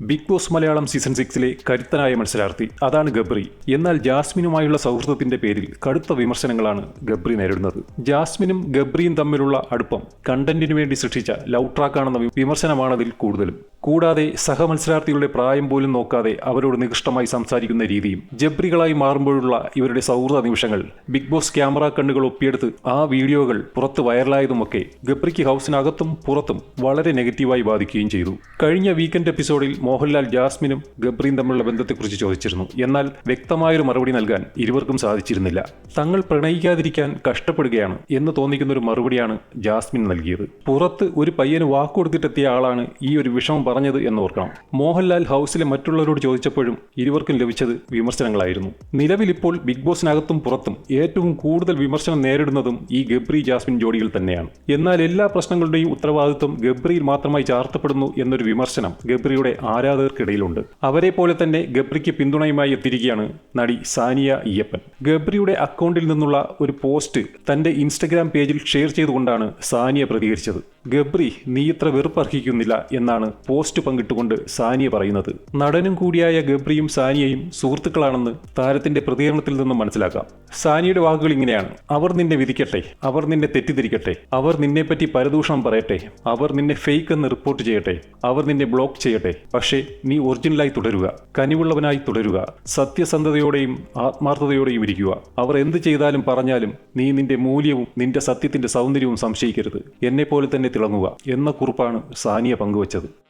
Big Boss Malayalam season സിക്സിലെ കരുത്തനായ മത്സരാർത്ഥി അതാണ് ഗബ്രി. എന്നാൽ ജാസ്മിനുമായുള്ള സൗഹൃദത്തിന്റെ പേരിൽ കടുത്ത വിമർശനങ്ങളാണ് ഗബ്രി നേരിടുന്നത്. ജാസ്മിനും ഗബ്രിയും തമ്മിലുള്ള അടുപ്പം കണ്ടന്റിനു വേണ്ടി സൃഷ്ടിച്ച ലവ് ട്രാക്കാണെന്ന വി- വിമർശനമാണതിൽ കൂടുതലും. കൂടാതെ സഹമത്സരാർത്ഥികളുടെ പ്രായം പോലും നോക്കാതെ അവരോട് നികൃഷ്ടമായി സംസാരിക്കുന്ന രീതിയും ജബ്രികളായി മാറുമ്പോഴുള്ള ഇവരുടെ സൗഹൃദ നിമിഷങ്ങൾ ബിഗ് ബോസ് ക്യാമറ കണ്ണുകൾ ഒപ്പിയെടുത്ത് ആ വീഡിയോകൾ പുറത്ത് വൈറലായതുമൊക്കെ ഗബ്രിക്ക് ഹൗസിനകത്തും പുറത്തും വളരെ നെഗറ്റീവായി ബാധിക്കുകയും ചെയ്തു. കഴിഞ്ഞ വീക്കെൻഡ് എപ്പിസോഡിൽ മോഹൻലാൽ ജാസ്മിനും ഗബ്രിയും തമ്മിലുള്ള ബന്ധത്തെക്കുറിച്ച് ചോദിച്ചിരുന്നു. എന്നാൽ വ്യക്തമായൊരു മറുപടി നൽകാൻ ഇരുവർക്കും സാധിച്ചിരുന്നില്ല. തങ്ങൾ പ്രണയിക്കാതിരിക്കാൻ കഷ്ടപ്പെടുകയാണ് എന്ന് തോന്നിക്കുന്ന ഒരു മറുപടിയാണ് ജാസ്മിൻ നൽകിയത്. പുറത്ത് ഒരു പയ്യന് വാക്കുകൊടുത്തിട്ടെത്തിയ ആളാണ് ഈ ഒരു വിഷമം പറഞ്ഞത് എന്ന് ഓർക്കണം മോഹൻലാൽ ഹൗസിലെ മറ്റുള്ളവരോട് ചോദിച്ചപ്പോഴും ഇരുവർക്കും ലഭിച്ചത് വിമർശനങ്ങളായിരുന്നു. നിലവിൽ ഇപ്പോൾ ബിഗ് ബോസിനകത്തും പുറത്തും ഏറ്റവും കൂടുതൽ വിമർശനം നേരിടുന്നതും ഈ ഗബ്രി ജാസ്മിൻ ജോഡികൾ തന്നെയാണ്. എന്നാൽ എല്ലാ പ്രശ്നങ്ങളുടെയും ഉത്തരവാദിത്വം ഗബ്രിയിൽ മാത്രമായി ചാർത്തപ്പെടുന്നു എന്നൊരു വിമർശനം ഗബ്രിയുടെ ആരാധകർക്കിടയിലുണ്ട്. അവരെ പോലെ തന്നെ ഗബ്രിക്ക് പിന്തുണയുമായി എത്തിയിരിക്കുകയാണ് നടി സാനിയ അയ്യപ്പൻ. ഗബ്രിയുടെ അക്കൗണ്ടിൽ നിന്നുള്ള ഒരു പോസ്റ്റ് തന്റെ ഇൻസ്റ്റഗ്രാം പേജിൽ ഷെയർ ചെയ്തുകൊണ്ടാണ് സാനിയ പ്രതികരിച്ചത്. ഗബ്രി നീ ഇത്ര വെറുപ്പർഹിക്കുന്നില്ല എന്നാണ് പോസ്റ്റ് പങ്കിട്ടുകൊണ്ട് സാനിയ പറയുന്നത്. നടനും കൂടിയായ ഗബ്രിയും സാനിയയും സുഹൃത്തുക്കളാണെന്ന് താരത്തിന്റെ പ്രതികരണത്തിൽ നിന്നും മനസ്സിലാക്കാം. സാനിയുടെ വാക്കുകൾ ഇങ്ങനെയാണ്. അവർ നിന്നെ വിധിക്കട്ടെ. അവർ നിന്നെ തെറ്റിദ്ധരിക്കട്ടെ. അവർ നിന്നെപ്പറ്റി പരദൂഷണം പറയട്ടെ. അവർ നിന്നെ ഫേക്ക് എന്ന് റിപ്പോർട്ട് ചെയ്യട്ടെ. അവർ നിന്നെ ബ്ലോക്ക് ചെയ്യട്ടെ. പക്ഷേ നീ ഒറിജിനലായി തുടരുക. കനിവുള്ളവനായി തുടരുക. സത്യസന്ധതയോടെയും ആത്മാർത്ഥതയോടെയും ഇരിക്കുക. അവർ എന്ത് ചെയ്താലും പറഞ്ഞാലും നീ നിന്റെ മൂല്യവും നിന്റെ സത്യത്തിന്റെ സൗന്ദര്യവും സംശയിക്കരുത്. എന്നെപ്പോലെ തന്നെ തിളങ്ങുക എന്ന കുറിപ്പാണ് സാനിയ പങ്കുവച്ചത്.